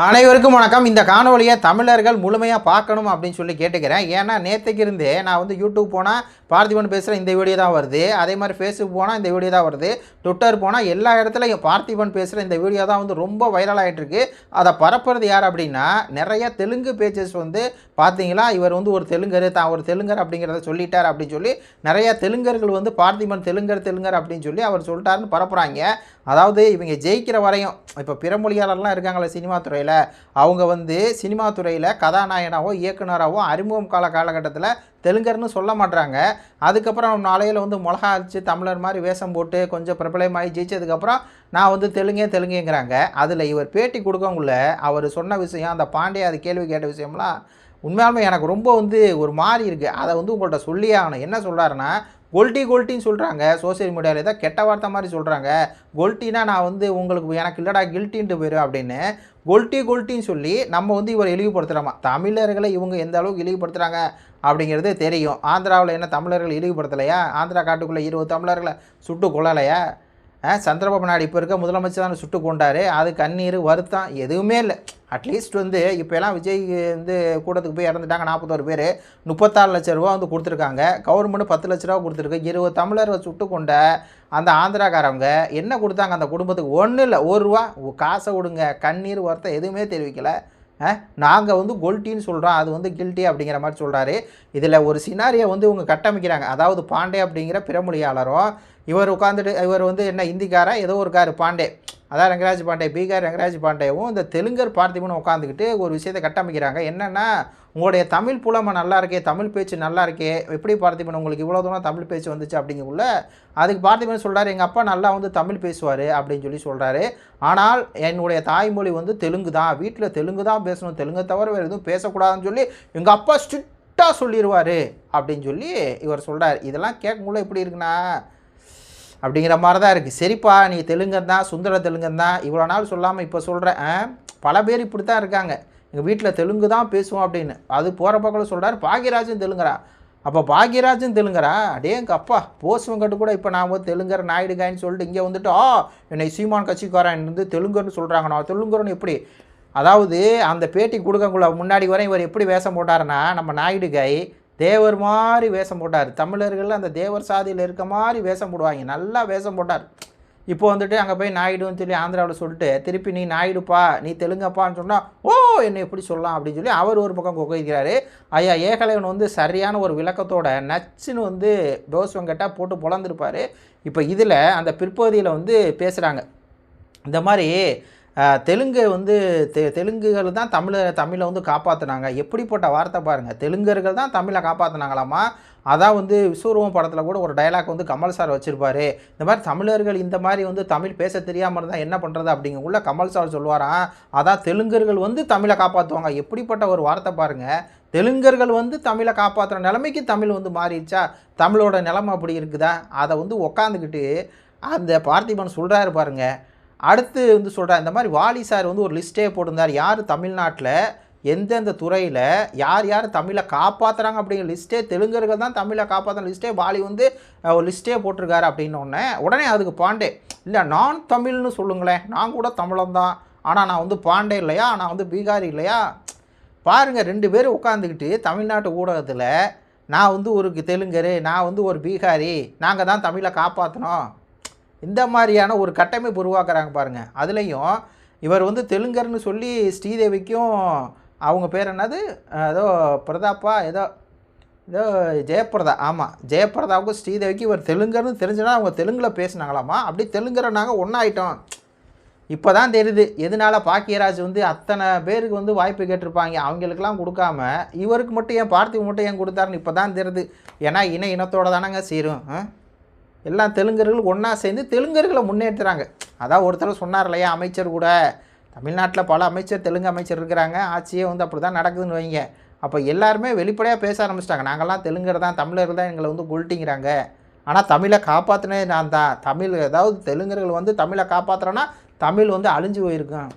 அனைவருக்கும் வணக்கம். இந்த காணொலியை தமிழர்கள் முழுமையாக பார்க்கணும் அப்படின்னு சொல்லி கேட்டுக்கிறேன். ஏன்னா நேற்றுக்கு இருந்தே நான் வந்து யூடியூப் போனால் பார்த்திபன் பேசுகிற இந்த வீடியோ தான் வருது. அதே மாதிரி ஃபேஸ்புக் போனால் இந்த வீடியோ தான் வருது. ட்விட்டர் போனால் எல்லா இடத்துலையும் பார்த்திபன் பேசுகிற இந்த வீடியோ தான் வந்து ரொம்ப வைரல் ஆகிட்டுருக்கு அதை பரப்புறது யார் அப்படின்னா நிறைய தெலுங்கு பேச்சஸ் வந்து பார்த்தீங்களா? இவர் வந்து ஒரு தெலுங்கர் தான் ஒரு தெலுங்கர் அப்படிங்கிறத சொல்லிட்டார் அப்படின்னு சொல்லி நிறைய தெலுங்கர்கள் வந்து பார்த்திபன் தெலுங்கர் தெலுங்கர் அப்படின்னு சொல்லி அவர் சொல்லிட்டாருன்னு பரப்புகிறாங்க அதாவது இவங்க ஜெயிக்கிற வரையும் இப்போ பிற மொழியாளர்லாம் இருக்காங்களே சினிமா துறையில் அவங்க வந்து சினிமா துறையில் கதாநாயகனாவோ இயக்குனராவோ அறிமுகம் கால காலகட்டத்தில் தெலுங்கர்னு சொல்ல மாட்டாங்க அதுக்கப்புறம் நாளையில் வந்து மிளகா அடிச்சு தமிழர் மாதிரி வேஷம் போட்டு கொஞ்சம் பிரபலமாகி ஜெயிச்சதுக்கப்புறம் நான் வந்து தெலுங்கே தெலுங்குங்கிறாங்க. அதில் இவர் பேட்டி கொடுக்கக்குள்ள அவர் சொன்ன விஷயம் அந்த பாண்டிய அது கேள்வி கேட்ட விஷயம்லாம் உண்மையாலுமே எனக்கு ரொம்ப வந்து ஒரு மாதிரி இருக்குது அதை வந்து உங்கள்கிட்ட சொல்லியே ஆகணும். என்ன சொல்கிறாருன்னா கொல்ட்டி கொல்ட்டின்னு சொல்கிறாங்க சோசியல் மீடியாவில் ஏதோ கெட்ட வார்த்தை மாதிரி சொல்கிறாங்க கொல்ட்டினா நான் வந்து உங்களுக்கு எனக்கு இல்லைடா கில்ட்டின்ட்டு போயிடும் அப்படின்னு கொல்ட்டி கொல்ட்டின்னு சொல்லி நம்ம வந்து இவர் இழிவுபடுத்துகிறோமா தமிழர்களை இவங்க எந்த அளவுக்கு இழிவுபடுத்துகிறாங்க அப்படிங்கிறது தெரியும். ஆந்திராவில் என்ன தமிழர்கள் இழிவுபடுத்தலையா? ஆந்திரா காட்டுக்குள்ளே இருபது தமிழர்களை சுட்டு கொள்ளலையா சந்திரபாபு நாயுடு இப்போ இருக்க முதலமைச்சர் தான் சுட்டு கொண்டாரு. அது கண்ணீர் வருத்தம் எதுவுமே இல்லை. அட்லீஸ்ட் வந்து இப்போலாம் விஜய் வந்து கூட்டத்துக்கு போய் இறந்துட்டாங்க நாற்பத்தோரு பேர். முப்பத்தாறு லட்ச ரூபா வந்து கொடுத்துருக்காங்க. கவர்மெண்ட் பத்து லட்ச ரூபா கொடுத்துருக்கு. இருபது தமிழரை சுட்டு கொண்ட அந்த ஆந்திராக்காரவங்க என்ன கொடுத்தாங்க அந்த குடும்பத்துக்கு? ஒன்றும் இல்லை. ஒரு ரூபா காசை விடுங்க கண்ணீர் வருத்தம் எதுவுமே தெரிவிக்கலை. நாங்கள் வந்து கொல்ட்டின்னு சொல்கிறோம் அது வந்து கில்ட்டி அப்படிங்கிற மாதிரி சொல்கிறாரு இதில் ஒரு சினாரியை வந்து இவங்க கட்டமைக்கிறாங்க. அதாவது பாண்டே அப்படிங்கிற பிறமொழியாளரும் இவர் உட்காந்துட்டு இவர் வந்து என்ன இந்திக்காரா ஏதோ ஒரு கார் பாண்டே. அதான் ரங்கராஜ் பாண்டே பீகார் ரங்கராஜ் பாண்டேவும் இந்த தெலுங்கர் பார்த்திபனும் உட்காந்துக்கிட்டு ஒரு விஷயத்தை கட்டமைக்கிறாங்க. என்னென்னா உங்களுடைய தமிழ் புலமை நல்லா இருக்கே தமிழ் பேச்சு நல்லா இருக்கே எப்படி பார்த்திபன் உங்களுக்கு இவ்வளோ தூரம் தமிழ் பேச்சு வந்துச்சு அப்படிங்கக்குள்ள அதுக்கு பார்த்திபன் சொல்கிறார் எங்கள் அப்பா நல்லா வந்து தமிழ் பேசுவார் அப்படின்னு சொல்லி சொல்கிறாரு ஆனால் என்னுடைய தாய்மொழி வந்து தெலுங்கு தான். வீட்டில் தெலுங்கு தான் பேசணும் தெலுங்கை தவிர வேறு எதுவும் பேசக்கூடாதுன்னு சொல்லி எங்கள் அப்பா ஸ்ட்ரிக்டாக சொல்லிடுவார் அப்படின்னு சொல்லி இவர் சொல்கிறார் இதெல்லாம் கேட்கும்போது எப்படி இருக்குன்னா அப்படிங்கிற மாதிரி தான் இருக்குது சரிப்பா நீ தெலுங்கன் தான் சுந்தர தெலுங்கன் தான் இவ்வளோ நாள் சொல்லாமல் இப்போ சொல்கிறேன் பல பேர் இப்படி தான் இருக்காங்க. எங்கள் வீட்டில் தெலுங்கு தான் பேசுவோம் அப்படின்னு. அது போகிற பக்கம் சொல்கிறார் பாக்யராஜன் தெலுங்கரா. அப்போ பாக்யராஜன் தெலுங்குறா அடே எங்கள் அப்பா போஸ்வங்கட்டு கூட இப்போ நான் வந்து தெலுங்கர் நாயுடுகான்னு சொல்லிட்டு இங்கே வந்துட்டு ஆ என்னை சீமான் கட்சிக்காரன் வந்து தெலுங்குன்னு சொல்கிறாங்க நான் தெலுங்குறன்னு எப்படி? அதாவது அந்த பேட்டி கொடுக்கக்குள்ள முன்னாடி வரை இவர் எப்படி வேஷம் போட்டாருன்னா நம்ம நாயுடுகாய் தேவர் மாதிரி வேஷம் போட்டார். தமிழர்கள் அந்த தேவர் சாதியில் இருக்க மாதிரி வேஷம் போடுவாங்க. நல்லா வேஷம் போட்டார். இப்போ வந்துட்டு அங்கே போய் நாயுடுன்னு சொல்லி ஆந்திராவில் சொல்லிட்டு திருப்பி நீ நாயுடுப்பா நீ தெலுங்கப்பான்னு சொன்னால் ஓ என்னை எப்படி சொல்லலாம்? அப்படின்னு சொல்லி அவர் ஒரு பக்கம் கொகைக்கிறாரு. ஐயா ஏகலைவன் வந்து சரியான ஒரு விளக்கத்தோட நச்சுன்னு வந்து டோஸ் வெங்கட்டா போட்டு பொழந்திருப்பார் இப்போ இதில் அந்த பிற்பகுதியில் வந்து பேசுகிறாங்க இந்த மாதிரி தெலுங்கு வந்து தெ தெலுங்குகள் தான் தமிழை தமிழை வந்து காப்பாற்றினாங்க எப்படிப்பட்ட வார்த்தை பாருங்கள் தெலுங்கர்கள் தான் தமிழை காப்பாற்றினாங்களாமா அதான் வந்து விஸ்வரூபம் படத்தில் கூட ஒரு டயலாக் வந்து கமல் சார் வச்சுருப்பாரு. இந்த மாதிரி தமிழர்கள் இந்த மாதிரி வந்து தமிழ் பேச தெரியாமல் இருந்தால் என்ன பண்ணுறது அப்படிங்கக்குள்ள கமல் சார் சொல்லுவாராம். அதான் தெலுங்கர்கள் வந்து தமிழை காப்பாற்றுவாங்க எப்படிப்பட்ட ஒரு வார்த்தை பாருங்கள் தெலுங்கர்கள் வந்து தமிழை காப்பாற்றுற நிலைமைக்கு தமிழ் வந்து மாறிடுச்சா? தமிழோட நிலமை அப்படி இருக்குதா? அதை வந்து உக்காந்துக்கிட்டு அந்த பார்த்திபன் சொல்கிறாரு பாருங்க. அடுத்து வந்து சொல்கிறார் இந்த மாதிரி வாலி சார் வந்து ஒரு லிஸ்ட்டே போட்டிருந்தார். யார் தமிழ்நாட்டில் எந்தெந்த துறையில் யார் யார் தமிழை காப்பாற்றுறாங்க அப்படிங்கிற லிஸ்ட்டே தெலுங்கர்கள் தான் தமிழை காப்பாற்றுற லிஸ்ட்டே வாலி வந்து ஒரு லிஸ்ட்டே போட்டிருக்காரு அப்படின்னு உடனே உடனே அதுக்கு பாண்டே இல்லை நான் தமிழ்னு சொல்லுங்களேன். நான் கூட தமிழன் தான். ஆனால் நான் வந்து பாண்டே இல்லையா? நான் வந்து பீகாரி இல்லையா? பாருங்கள் ரெண்டு பேரும் உட்காந்துக்கிட்டு தமிழ்நாட்டு ஊடகத்தில் நான் வந்து ஒரு தெலுங்கரு நான் வந்து ஒரு பீகாரி நாங்கள் தான் தமிழை காப்பாற்றணும் இந்த மாதிரியான ஒரு கட்டமைப்பு உருவாக்குறாங்க பாருங்கள் அதுலேயும் இவர் வந்து தெலுங்கர்னு சொல்லி ஸ்ரீதேவிக்கும் அவங்க பேர் என்னது? ஏதோ பிரதாப்பா ஏதோ ஏதோ ஜெயபிரதா ஆமாம் ஜெயபிரதாவுக்கும் ஸ்ரீதேவிக்கும் இவர் தெலுங்கர்னு தெரிஞ்சுனா அவங்க தெலுங்கில் பேசினாங்களாமா? அப்படி தெலுங்கரை நாங்கள் ஒன்றாயிட்டோம் இப்போ தான் தெரியுது. எதனால பாக்கியராஜ் வந்து அத்தனை பேருக்கு வந்து வாய்ப்பு கேட்டிருப்பாங்க? அவங்களுக்கெல்லாம் கொடுக்காம இவருக்கு மட்டும் ஏன் பார்த்திவ் மட்டும் ஏன் கொடுத்தாருன்னு இப்போ தான் தெரியுது. ஏன்னா இன இனத்தோடு தானங்க சேரும் எல்லாம் தெலுங்கர்கள் ஒன்றா சேர்ந்து தெலுங்கர்களை முன்னேற்றுறாங்க அதான் ஒருத்தர் சொன்னார் இல்லையா அமைச்சர் கூட. தமிழ்நாட்டில் பல அமைச்சர் தெலுங்கு அமைச்சர் இருக்கிறாங்க. ஆட்சியே வந்து அப்படி தான் நடக்குதுன்னு வைங்க. அப்போ எல்லாருமே வெளிப்படையாக பேச ஆரம்பிச்சிட்டாங்க. நாங்கள்லாம் தெலுங்கர் தான் தமிழர் தான் எங்களை வந்து குல்ட்டிங்கிறாங்க ஆனால் தமிழை காப்பாற்றினே நான் தான் தமிழ் ஏதாவது தெலுங்கர்கள் வந்து தமிழை காப்பாற்றுறேன்னா தமிழ் வந்து அழிஞ்சு போயிருக்கும்.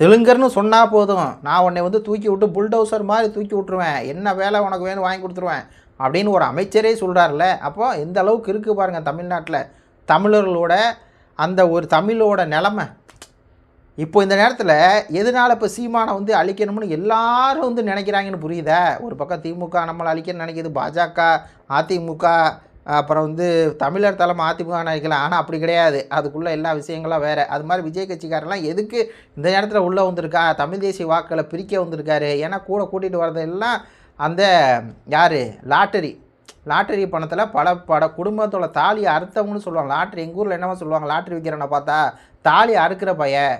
தெலுங்கர்னு சொன்னால் போதும். நான் உன்னை வந்து தூக்கி விட்டு புல்டோசர் மாதிரி தூக்கி விட்ருவேன் என்ன வேலை உனக்கு வேணும் வாங்கி கொடுத்துருவேன். அப்படின்னு ஒரு அமைச்சரே சொல்கிறார்ல அப்போ எந்த அளவுக்கு இருக்குது பாருங்கள் தமிழ்நாட்டில். தமிழர்களோட அந்த ஒரு தமிழோட நிலமை. இப்போ இந்த நேரத்தில் எதனால் இப்போ சீமானை வந்து அழிக்கணும்னு எல்லாரும் வந்து நினைக்கிறாங்கன்னு புரியுதா? ஒரு பக்கம் திமுக நம்மளை அழிக்கணும்னு நினைக்கிது. பாஜக அதிமுக அப்புறம் வந்து தமிழர் தலைமை அதிமுக நினைக்கலாம் ஆனால் அப்படி கிடையாது. அதுக்குள்ளே எல்லா விஷயங்களும் வேறு. அது மாதிரி விஜய் கட்சிக்காரெல்லாம் எதுக்கு இந்த நேரத்தில் உள்ளே வந்திருக்கா? தமிழ் தேசிய வாக்களை பிரிக்க வந்திருக்காரு. ஏன்னா கூட கூட்டிகிட்டு வரதெல்லாம் அந்த யார்? லாட்டரி. லாட்டரி பணத்தில் பல பல குடும்பத்தோட தாலி அறுத்தவங்கன்னு சொல்லுவாங்க. லாட்ரி எங்கள் ஊரில் என்னவோ சொல்லுவாங்க. லாட்ரி விற்கிறவனை பார்த்தா தாலி அறுக்கிற பையன்.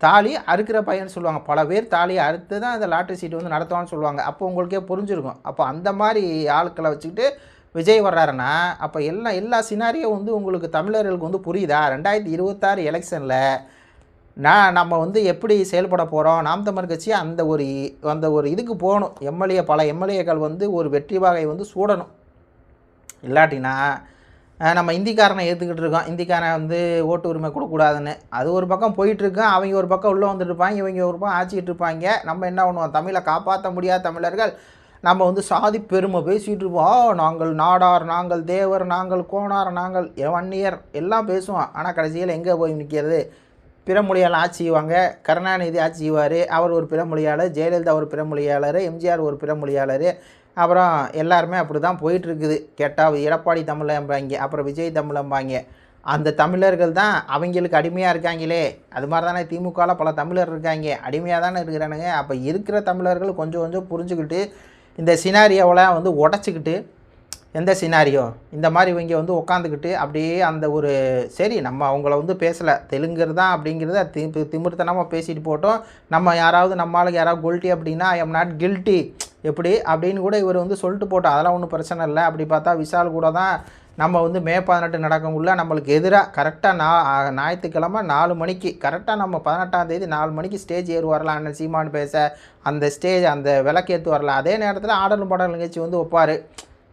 தாலி அறுக்கிற பையன்னு சொல்லுவாங்க. பல பேர் தாலியை அறுத்து தான் இந்த லாட்ரி சீட்டு வந்து நடத்துவான்னு சொல்லுவாங்க. அப்போ உங்களுக்கே புரிஞ்சிருக்கும். அப்போ அந்த மாதிரி ஆட்களை வச்சுக்கிட்டு விஜய் வர்றாருன்னா அப்போ எல்லாம் எல்லா சினாரியோ வந்து உங்களுக்கு தமிழர்களுக்கு வந்து புரியுதா? ரெண்டாயிரத்தி இருபத்தாறு எலெக்ஷனில் நான் நம்ம வந்து எப்படி செயல்பட போகிறோம் நாம் தமிழ் கட்சி அந்த ஒரு அந்த ஒரு இதுக்கு போகணும். எம்எல்ஏ பல எம்எல்ஏக்கள் வந்து ஒரு வெற்றி வாகை வந்து சூடணும். இல்லாட்டினா நம்ம இந்திக்காரனை ஏற்றுக்கிட்டு இருக்கோம். இந்திக்காரன் வந்து ஓட்டு உரிமை கொடுக்கக்கூடாதுன்னு. அது ஒரு பக்கம் போயிட்டுருக்கோம் அவங்க ஒரு பக்கம் உள்ளே வந்துட்டு இருப்பாங்க. இவங்க ஒரு பக்கம் ஆச்சிக்கிட்டு இருப்பாங்க. நம்ம என்ன பண்ணுவோம்? தமிழை காப்பாற்ற முடியாத தமிழர்கள் நம்ம வந்து சாதி பெருமை பேசிகிட்டு இருப்போம். நாங்கள் நாடார் நாங்கள் தேவர் நாங்கள் கோணார் நாங்கள் வன்னியர் எல்லாம் பேசுவோம். ஆனால் கடைசியில் எங்கே போய் நிற்கிறது பிறமொழியால் ஆட்சி செய்வாங்க. கருணாநிதி ஆட்சி செய்வார். அவர் ஒரு பிறமொழியாளர் ஜெயலலிதா ஒரு பிறமொழியாளர் எம்ஜிஆர் ஒரு பிறமொழியாளர். அப்புறம் எல்லாருமே அப்படி தான் போயிட்டுருக்குது கேட்டால் எடப்பாடி தமிழம்பாங்க அப்புறம் விஜய் தமிழம்பாங்க. அந்த தமிழர்கள் தான் அவங்களுக்கு அடிமையாக இருக்காங்களே. அது மாதிரி தானே திமுகவில் பல தமிழர் இருக்காங்க. அடிமையாக தானே இருக்கிறானுங்க. அப்போ இருக்கிற தமிழர்கள் கொஞ்சம் கொஞ்சம் புரிஞ்சுக்கிட்டு இந்த சினாரியோவெலாம் வந்து உடச்சிக்கிட்டு எந்த சினாரியோ இந்த மாதிரி இவங்க வந்து உட்காந்துக்கிட்டு அப்படியே அந்த ஒரு சரி நம்ம அவங்கள வந்து பேசலை. தெலுங்குறது தான் அப்படிங்கிறத தி திமிர்த்தனமாக பேசிட்டு போட்டோம். நம்ம யாராவது நம்மளுக்கு யாராவது குல்ட்டி அப்படின்னா ஐ எம் நாட் கில்ட்டி எப்படி? அப்படின்னு கூட இவர் வந்து சொல்லிட்டு போட்டோம். அதெல்லாம் ஒன்றும் பிரச்சனை இல்லை. அப்படி பார்த்தா விஷால் கூட தான் நம்ம வந்து மே பதினெட்டு நடக்கக்குள்ள நம்மளுக்கு எதிராக கரெக்டாக நா ஞாயிற்றுக்கிழமை நாலு மணிக்கு கரெக்டாக நம்ம பதினெட்டாம் தேதி நாலு மணிக்கு ஸ்டேஜ் ஏறி வரலாம். அண்ணன் சீமான் பேச அந்த ஸ்டேஜ் அந்த விளக்கேற்று வரலாம். அதே நேரத்தில் ஆடலும் பாடல் நிகழ்ச்சி வந்து வைப்பார்.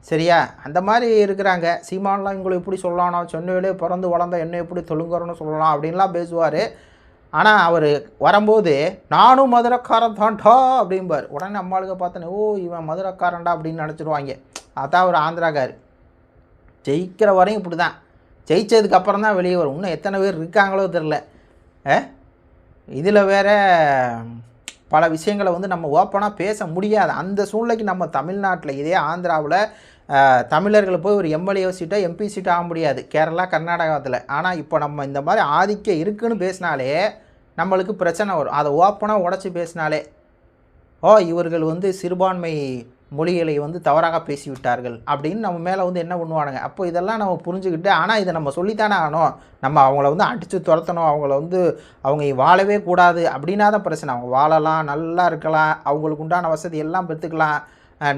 சரியா? அந்த மாதிரி இருக்கிறாங்க. சீமான்லாம் இவங்களை எப்படி சொல்லலாம் நான் பிறந்து வளர்ந்த என்ன எப்படி தொழுங்குறோன்னு சொல்லலாம் அப்படின்லாம் பேசுவார். ஆனால் அவர் வரும்போது நானும் மதுரக்காரன் தான்டா அப்படிம்பார். உடனே நம்மளுக்கு பார்த்தோன்னே ஓ இவன் மதுரக்காரன்டா அப்படின்னு நினச்சிடுவாங்க அதான் அவர் ஆந்திராக்கார் ஜெயிக்கிற வரையும் இப்படி தான் ஜெயித்ததுக்கப்புறம் தான் வெளியே வரும். இன்னும் எத்தனை பேர் இருக்காங்களோ தெரில இதில் வேற பல விஷயங்களை வந்து நம்ம ஓப்பனாக பேச முடியாது. அந்த சூழ்நிலைக்கு நம்ம தமிழ்நாட்டில் இதே ஆந்திராவில் தமிழர்கள் போய் ஒரு எம்எல்ஏ சீட்டோ எம்பி சீட்டோ ஆக முடியாது. கேரளா கர்நாடகத்தில் ஆனால் இப்போ நம்ம இந்த மாதிரி ஆதிக்கம் இருக்குன்னு பேசினாலே நம்மளுக்கு பிரச்சனை வரும். அதை ஓப்பனாக உடச்சி பேசினாலே. ஓ இவர்கள் வந்து சிறுபான்மை மொழிகளை வந்து தவறாக பேசிவிட்டார்கள் அப்படின்னு நம்ம மேலே வந்து என்ன பண்ணுவானுங்க? அப்போ இதெல்லாம் நம்ம புரிஞ்சுக்கிட்டு ஆனால் இதை நம்ம சொல்லித்தானே ஆகணும். நம்ம அவங்கள வந்து அடித்து துரத்தணும் அவங்கள வந்து அவங்க வாழவே கூடாது அப்படின்னா தான் பிரச்சனை. அவங்க வாழலாம் நல்லா இருக்கலாம் அவங்களுக்கு உண்டான வசதி எல்லாம் பெற்றுக்கலாம்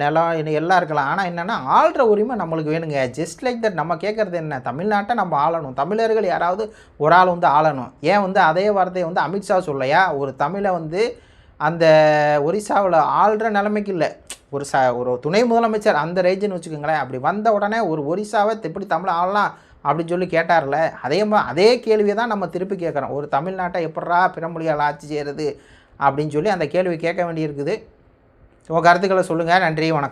நிலம் எல்லாம் இருக்கலாம். ஆனால் என்னென்னா ஆள்ற உரிமை நம்மளுக்கு வேணுங்க. ஜஸ்ட் லைக் தட் நம்ம கேட்குறது என்ன? தமிழ்நாட்டை நம்ம ஆளணும். தமிழர்கள் யாராவது ஒரு ஆள் வந்து ஆளணும். ஏன் வந்து அதே வார்த்தையை வந்து அமித்ஷா சொல்லையா ஒரு தமிழை வந்து அந்த ஒரிசாவில் ஆள்ற நிலைமைக்கு இல்லை. ஒரு ச ஒரு துணை முதலமைச்சர் அந்த ரேஞ்சுன்னு வச்சுக்கோங்களேன். அப்படி வந்த உடனே ஒரு ஒரிசாவை எப்படி தமிழ் ஆளலாம் அப்படின்னு சொல்லி கேட்டார்ல. அதே மா அதே கேள்வியை தான் நம்ம திருப்பி கேட்குறோம். ஒரு தமிழ்நாட்டை எப்படா பிறமொழியால் ஆட்சி செய்கிறது அப்படின்னு சொல்லி அந்த கேள்வி கேட்க வேண்டியிருக்குது. உங்கள் கருத்துக்களை சொல்லுங்கள் நன்றி வணக்கம்.